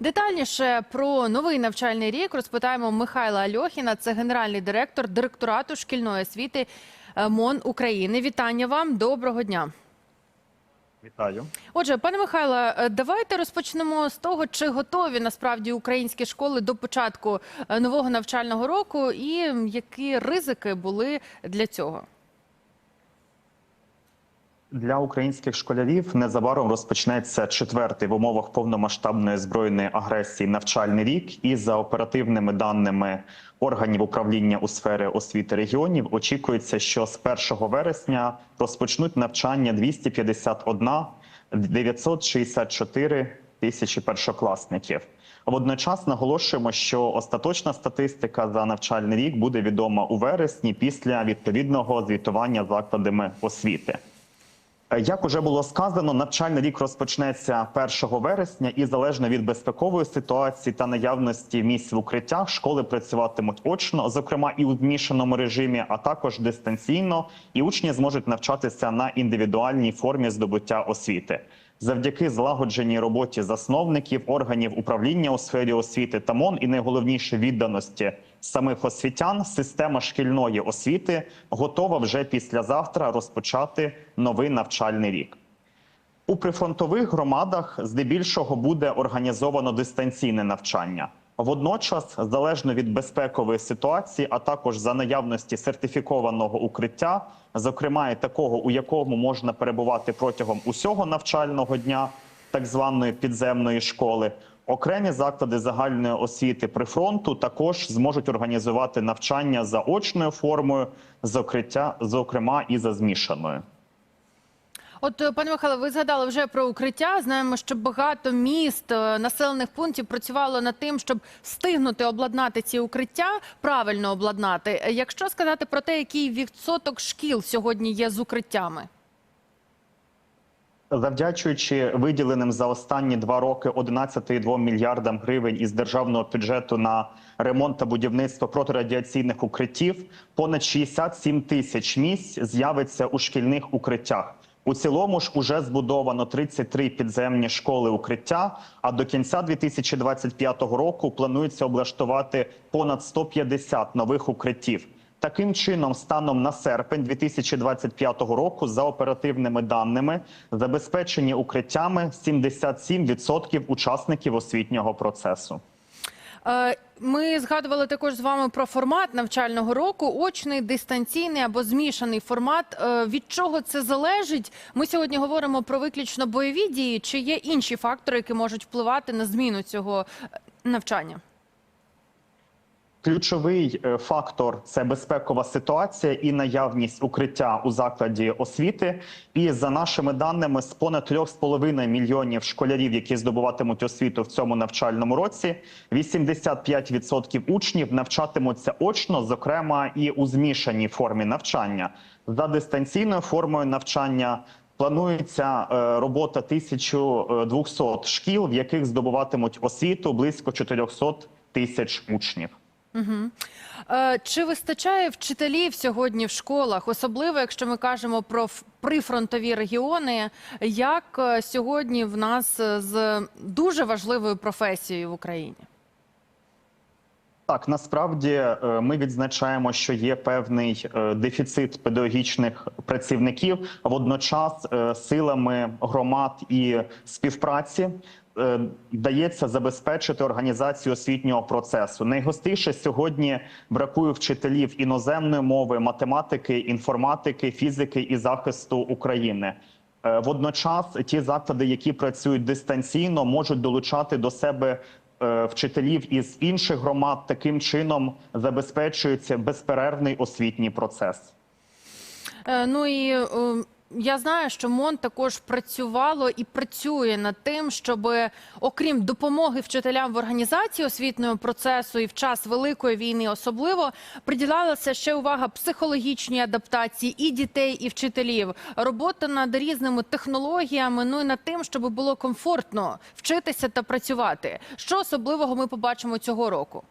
Детальніше про новий навчальний рік розпитаємо Михайла Альохіна. Це генеральний директор директорату шкільної освіти е, МОН України. Вітання вам. Доброго дня. Вітаю. Отже, пане Михайло, е, давайте розпочнемо з того, чи готові насправді українські школи до початку е, нового навчального року, і які ризики були для цього. Для українських школярів незабаром розпочнеться четвертий в умовах повномасштабної збройної агресії навчальний рік. І за оперативними даними органів управління у сфері освіти регіонів очікується, що з 1 вересня розпочнуть навчання 251 964 тисячі першокласників. Водночас наголошуємо, що остаточна статистика за навчальний рік буде відома у вересні після відповідного звітування закладами освіти. Е, Як уже було сказано, навчальний рік розпочнеться 1 вересня, і залежно від безпекової ситуації та наявності місць в укриттях, школи працюватимуть очно, зокрема і у змішаному режимі, а також дистанційно, і учні зможуть навчатися на індивідуальній формі здобуття освіти. Завдяки злагодженій роботі засновників, органів управління у сфері освіти та МОН і найголовніше відданості самих освітян, система шкільної освіти готова вже післязавтра розпочати новий навчальний рік. У прифронтових громадах здебільшого буде організовано дистанційне навчання. Водночас, залежно від безпекової ситуації, а також за наявності сертифікованого укриття, зокрема і такого, у якому можна перебувати протягом усього навчального дня, так званої підземної школи, окремі заклади загальної освіти прифронту також зможуть організувати навчання за очною формою, з зокрема і за змішаною. От, е, пане Михайло, ви згадали вже про укриття. Знаємо, що багато міст, е, населених пунктів працювало над тим, щоб встигнути обладнати ці укриття, правильно обладнати. Е, Якщо сказати про те, який відсоток шкіл сьогодні є з укриттями. Завдячуючи виділеним за останні два роки 11,2 мільярдам гривень із державного бюджету на ремонт та будівництво протирадіаційних укриттів, понад 67 тисяч місць з'явиться у шкільних укриттях. У цілому ж уже збудовано 33 підземні школи укриття. А до кінця 2025 року планується облаштувати понад 150 нових укриттів. Таким чином, станом на серпень 2025 року, за оперативними даними, забезпечені укриттями 77% учасників освітнього процесу. Е, Ми згадували також з вами про формат навчального року: очний, дистанційний або змішаний формат. Е, Від чого це залежить? Ми сьогодні говоримо про виключно бойові дії. Чи є інші фактори, які можуть впливати на зміну цього е, навчання? Ключовий е, фактор це безпекова ситуація і наявність укриття у закладі освіти. І за нашими даними, з понад 3,5 мільйонів школярів, які здобуватимуть освіту в цьому навчальному році, 85% учнів навчатимуться очно, зокрема і у змішаній формі навчання за дистанційною формою навчання. Планується е, робота 1200 шкіл, в яких здобуватимуть освіту близько 400 тисяч учнів. Е, Чи вистачає вчителів сьогодні в школах, особливо якщо ми кажемо про прифронтові регіони? Як е, сьогодні в нас е, з дуже важливою професією в Україні? Так, насправді е, ми відзначаємо, що є певний е, дефіцит педагогічних працівників. Водночас е, силами громад і співпраці вдається забезпечити організацію освітнього процесу. Найгостріше сьогодні бракує вчителів іноземної мови, математики, інформатики, фізики і захисту України. Водночас ті заклади, які працюють дистанційно, можуть долучати до себе вчителів із інших громад. Таким чином забезпечується безперервний освітній процес. Е, Ну і е, я знаю, що МОН також працювало і працює над тим, щоб, окрім допомоги вчителям в організації освітнього процесу і в час великої війни, особливо приділялася ще увага психологічній адаптації і дітей, і вчителів. Робота над різними технологіями, ну і над тим, щоб було комфортно вчитися та працювати. Що особливого ми побачимо цього року?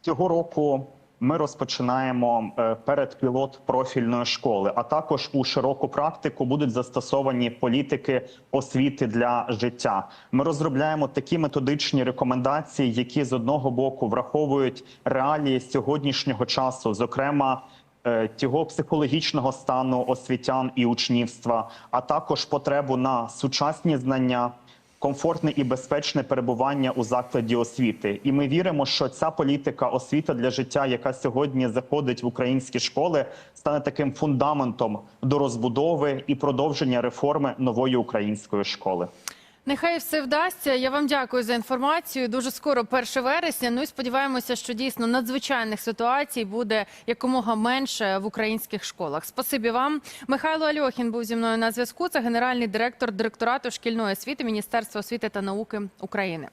Цього року ми розпочинаємо е, передпілот профільної школи, а також у широку практику будуть застосовані політики освіти для життя. Ми розробляємо такі методичні рекомендації, які з одного боку враховують реалії сьогоднішнього часу, зокрема. е, Тього психологічного стану освітян і учнівства, а також потребу на сучасні знання, комфортне і безпечне перебування у закладі освіти. І ми віримо, що ця політика освіти для життя, яка сьогодні заходить в українські школи, стане таким фундаментом до розбудови і продовження реформи нової української школи. Нехай все вдасться. Я вам дякую за інформацію. Дуже скоро 1 вересня. Ну і сподіваємося, що дійсно надзвичайних ситуацій буде якомога менше в українських школах. Спасибі вам. Михайло Альохін був зі мною на зв'язку. Це генеральний директор директорату шкільної освіти Міністерства освіти та науки України.